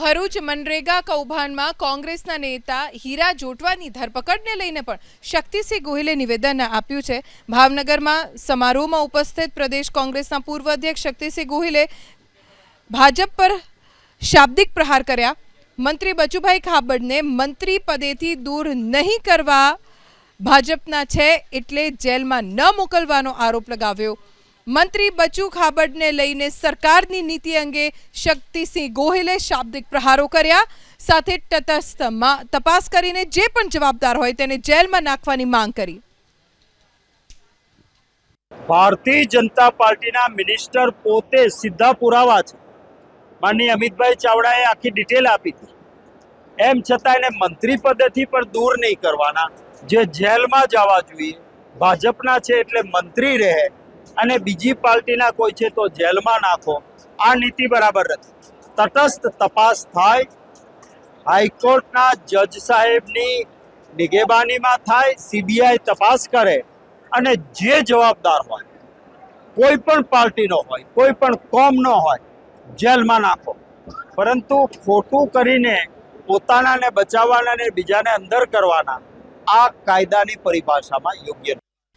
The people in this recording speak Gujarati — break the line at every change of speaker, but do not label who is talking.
ભરૂચ મનરેગા કૌભાંડમાં કોંગ્રેસના નેતા હીરા જોટવાની ધરપકડને લઈને પણ શક્તિસિંહ ગોહિલે નિવેદન આપ્યું છે. ભાવનગરમાં સમારોહમાં ઉપસ્થિત પ્રદેશ કોંગ્રેસના પૂર્વ અધ્યક્ષ શક્તિસિંહ ગોહિલે ભાજપ પર શાબ્દિક પ્રહાર કર્યા. મંત્રી બચુભાઈ ખાબડને મંત્રી પદેથી દૂર નહીં કરવા ભાજપના છે એટલે જેલમાં ન મોકલવાનો આરોપ લગાવ્યો. મંત્રી બચુ ખાબડને લઈને સરકારની નીતિ અંગે શક્તિસિંહ ગોહિલે શાબ્દિક પ્રહારો કર્યા. સાથે તટસ્થમાં તપાસ કરીને જે પણ જવાબદાર હોય તેને જેલમાં નાખવાની માંગ કરી.
ભારતીય જનતા પાર્ટીના મિનિસ્ટર પોતે સીધા પુરાવા છે. માનની અમિતભાઈ ચાવડાએ આખી ડિટેલ આપી હતી. એમ છતાં એને મંત્રી પદેથી પણ દૂર નહીં કરવાના. જે જેલમાં જવા જોઈએ, ભાજપના છે એટલે મંત્રી રહે. અને બીજી પાર્ટીના કોઈ છે તો જેલમાં નાખો. આ નીતિ બરાબર નથી. તટસ્થ તપાસ થાય. હાઈકોર્ટના જજ સાહેબની નિગેબાનીમાં થાય, સીબીઆઈ તપાસ કરે અને જે જવાબદાર હોય, કોઈ પણ પાર્ટીનો હોય, કોઈ પણ કોમનો હોય, જેલમાં નાખો. પરંતુ ખોટું કરીને પોતાનાને બચાવવાના ને બીજાને અંદર કરવાના આ કાયદાની પરિભાષામાં યોગ્ય